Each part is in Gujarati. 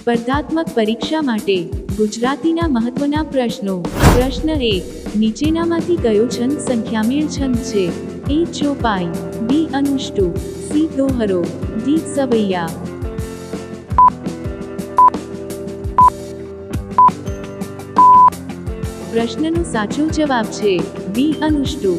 સ્પર્ધાત્મક પરીક્ષા માટે ગુજરાતીના મહત્વના પ્રશ્નો. પ્રશ્ન એક, નીચેનામાંથી કયો છંદ સંખ્યામેળ છંદ છે? એ ચોપાઈ બી અનુષ્ટુ, સી દોહરો ડી સવૈયા. પ્રશ્નનો સાચો જવાબ છે, બી અનુષ્ટુ.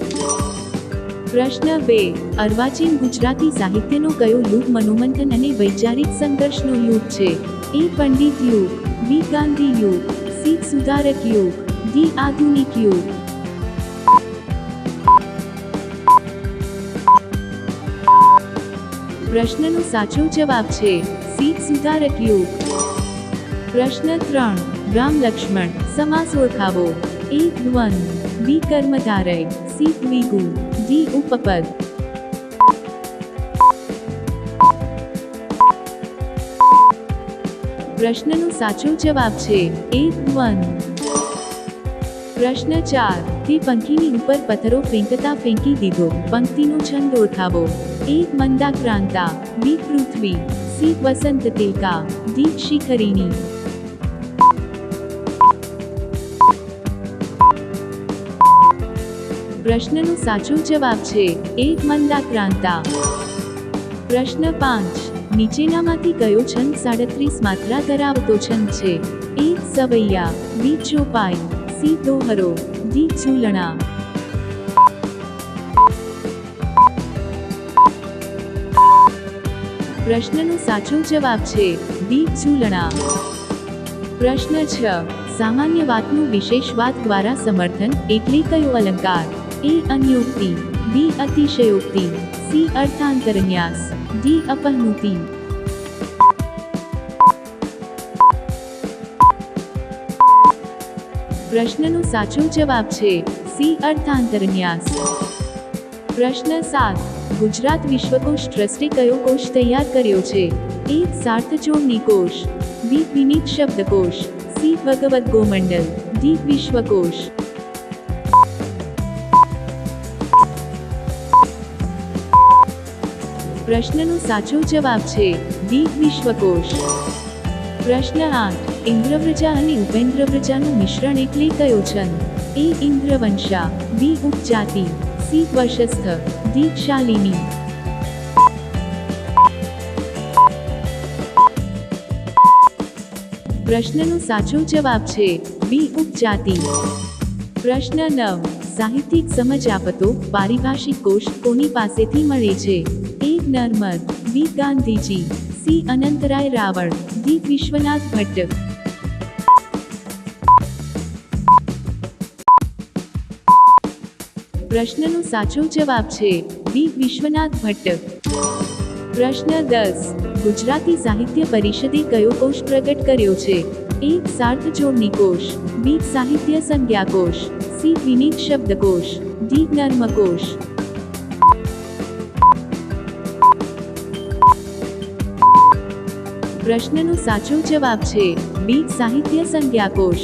પ્રશ્ન બે, અર્વાચીન ગુજરાતી સાહિત્યનો કયો યુગ મનોમંથન અને વૈચારિક સંઘર્ષનો યુગ છે? એ પંડિત યુગ બી ગાંધી યુગ સી સુધારક યુગ ડી આધુનિક યુગ પ્રશ્નનો સાચો જવાબ છે સી સુધારક યુગ પ્રશ્ન ત્રણ, રામ લક્ષ્મણ, સમાસ ઓળખાવો. એ દ્વંદ બી કર્મધારય સી દ્વિગુ ડી ઉપપદ. પ્રશ્નનો સાચો જવાબ છે એ દ્વંદ પ્રશ્ન ચાર, તે પંખીની ઉપર પથ્થરો ફેંકતા ફેંકી દીધો. પંક્તિનો છંદ ઓળખાવો. એ મંદાક્રાંતા બી પૃથ્વી. સી વસંત તિલકા. ડી શિખરીણી. પ્રશ્નનો સાચો જવાબ છે એક મંદાક્રાંતા પ્રશ્ન પાંચ નીચેનામાંથી કયો છંદ સાડત્રીસ માત્રા ધરાવતો છંદ છે? એ, સવૈયા, બી, ચોપાઈ, સી, દોહરો, ડી ઝૂલણા પ્રશ્નનો સાચો જવાબ છે બી ઝૂલણા પ્રશ્ન છ, સામાન્ય વાતનું વિશેષ વાત દ્વારા સમર્થન એટલે કયો અલંકાર? એ, અન્યોક્તિ. બી અતિશયોક્તિ સી અર્થાંતરન્યાસ ડી અપહનુતિ પ્રશ્નનો સાચો જવાબ છે સી અર્થાંતરન્યાસ. પ્રશ્ન સાત, ગુજરાત વિશ્વકોશ ટ્રસ્ટે કયો કોષ તૈયાર કર્યો છે? એ સાર્થજોડની કોષ બી વિનિત શબ્દકોશ, સી ભગવત ગોમંડલ, ડી વિશ્વકોશ. પ્રશ્નનો સાચો જવાબ છે ડી વિશ્વકોશ. પ્રશ્ન આઠ, ઇન્દ્રવ્રજા અને ઉપેન્દ્રવ્રજાનું મિશ્રણ એટલે કયો છંદ? એ ઇન્દ્રવંશા, બી ઉપજાતિ, સી વશસ્થ, ડી શાલિની. પ્રશ્નનો સાચો જવાબ છે બી ઉપજાતિ. પ્રશ્ન નવ, સાહિત્યિક સમજ આપતો, પારિભાષિક કોષ કોની પાસેથી મળે છે? A Narmad B Gandhiji, C Anantrai Raval D Vishwanath Bhatt. પ્રશ્નનો સાચો જવાબ છે ડી વિશ્વનાથ ભટ્ટ. પ્રશ્ન દસ, ગુજરાતી સાહિત્ય પરિષદે કયો કોષ પ્રગટ કર્યો છે? એ સાર્થ જોડણી કોષ, બી, સાહિત્ય સંજ્ઞા કોષ, સી, વિનીત શબ્દકોશ ડી નર્મકોશ પ્રશ્નનો સાચો જવાબ છે, બી, સાહિત્ય સંજ્ઞા કોષ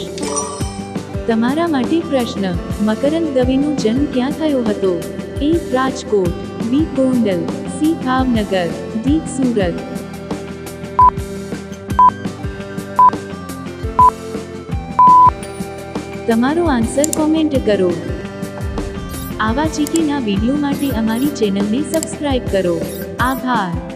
તમારા માટે પ્રશ્ન, મકરંદ દવેનો જન્મ ક્યાં થયો હતો? A, Rajkot. B, Gondal. C, Bhavnagar. D, Surat. તમારો આન્સર કોમેન્ટ કરો. આવા ચીકીના વીડિયો માટે અમારી ચેનલને સબસ્ક્રાઇબ કરો. આભાર.